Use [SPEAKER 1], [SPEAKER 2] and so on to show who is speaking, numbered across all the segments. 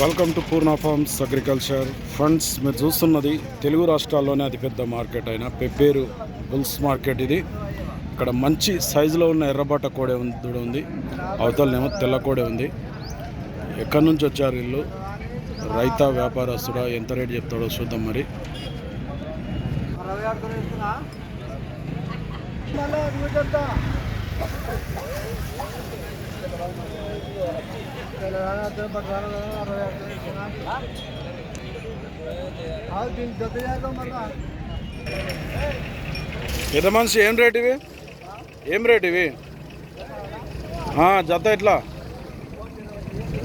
[SPEAKER 1] Welcome to Purna farms agriculture funds మీరు చూస్తున్నది తెలుగు రాష్ట్రాల్లోనే అతిపెద్ద మార్కెట్ అయిన పెప్పేరు బుల్స్ మార్కెట్ ఇది. ఇక్కడ మంచి సైజులో ఉన్న ఎర్రబాట కోడే ఉంది దూడ ఉంది. అవతలనేమో తెల్ల కోడే ఉంది. ఎక్కడి నుంచి వచ్చారు ఇల్లు రైత వ్యాపారస్తుడా? ఎంత రేటు చెప్తాడో చూద్దాం మరి. పెద్ద మనిషి ఏం రేట్ ఇవి? ఏం రేట్ ఇవి? జత ఎట్లా?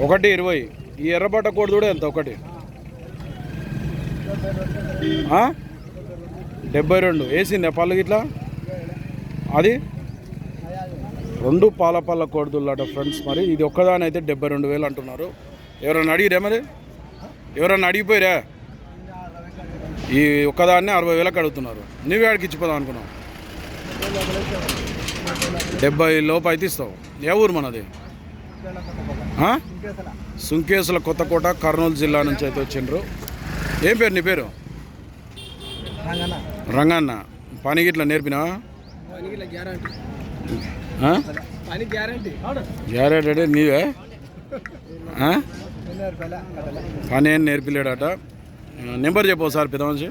[SPEAKER 1] ఒకటి ఇరవై. ఈ ఎర్రబట్ట కోడి కూడా ఎంత? ఒకటి. డెబ్బై రెండు. ఏసీ పళ్ళు గిట్లా? అది? రెండు పాల పళ్ళ కోడిదుళ్ళట ఫ్రెండ్స్ మరి. ఇది ఒక్కదాని అయితే డెబ్బై రెండు వేలు అంటున్నారు. ఎవరన్నా అడిగిరే మరి? ఎవరన్నా అడిగిపోయిరా? ఈ ఒక్కదాన్ని అరవై వేలకు అడుగుతున్నారు. నువ్వే ఆడికి ఇచ్చిపోదాం అనుకున్నావు? డెబ్బై లోపు అయితే ఇస్తావు. ఏ ఊరు మనది? సుంకేసుల కొత్తకోట కర్నూలు జిల్లా నుంచి అయితే వచ్చిండ్రు. ఏం పేరు నీ పేరు? రంగన్న. పని గిట్ల నేర్పినావా? ఆ?
[SPEAKER 2] పని గ్యారంటీ.
[SPEAKER 1] అంటే నీవే? పని ఏం నేర్పిలేడట. నెంబర్ చెప్పు సార్ పెద్ద మనిషి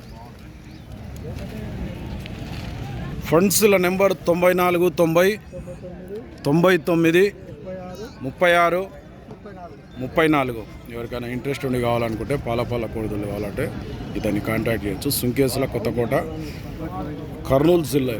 [SPEAKER 1] ఫండ్స్ల నెంబర్ తొంభై నాలుగు తొంభై తొంభై తొమ్మిది ముప్పై ఆరు ముప్పై నాలుగు. ఎవరికైనా ఇంట్రెస్ట్ ఉండి కావాలనుకుంటే పాలపాల కోడిదలు కావాలంటే ఇతన్ని కాంటాక్ట్ చేయొచ్చు. సుంకేసుల కొత్తకోట కర్నూలు జిల్లా